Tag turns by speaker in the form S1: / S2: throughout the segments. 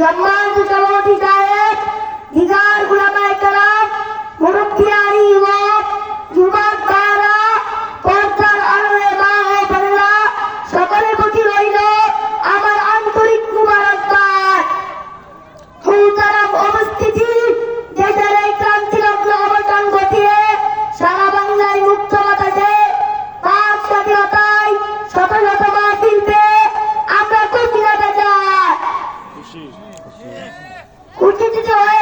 S1: জন্মাধিকার অধিকার জয়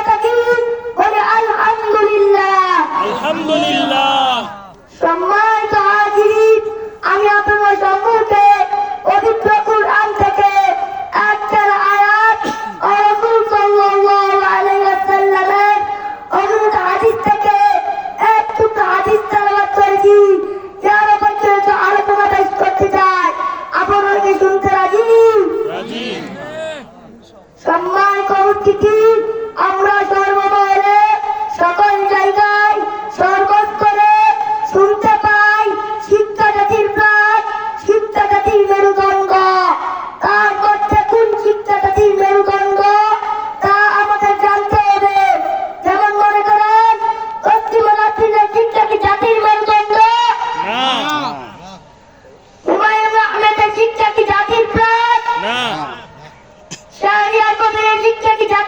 S1: শিক্ষা কি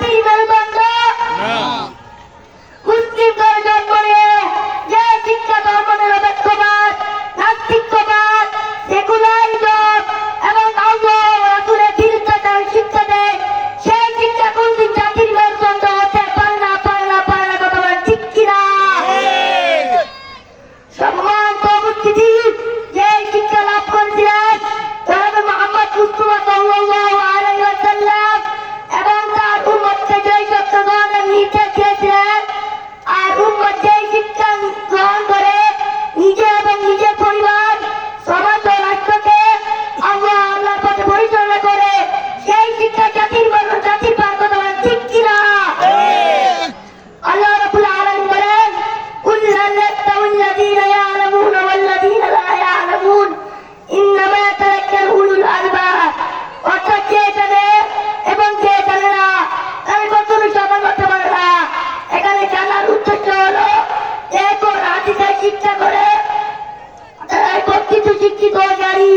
S1: শিক্ষিত নারী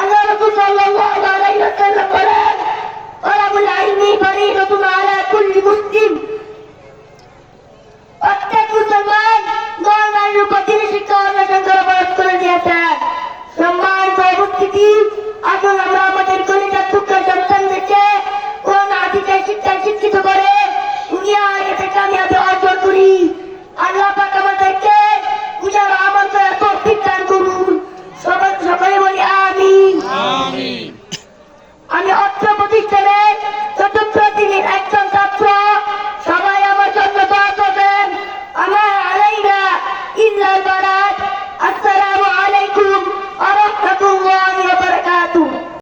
S1: আল্লাহ রসুল সাল্লাল্লাহু আলাইহি ওয়াসাল্লাম বলেন তারা বলে আইনি বাড়ি তোমার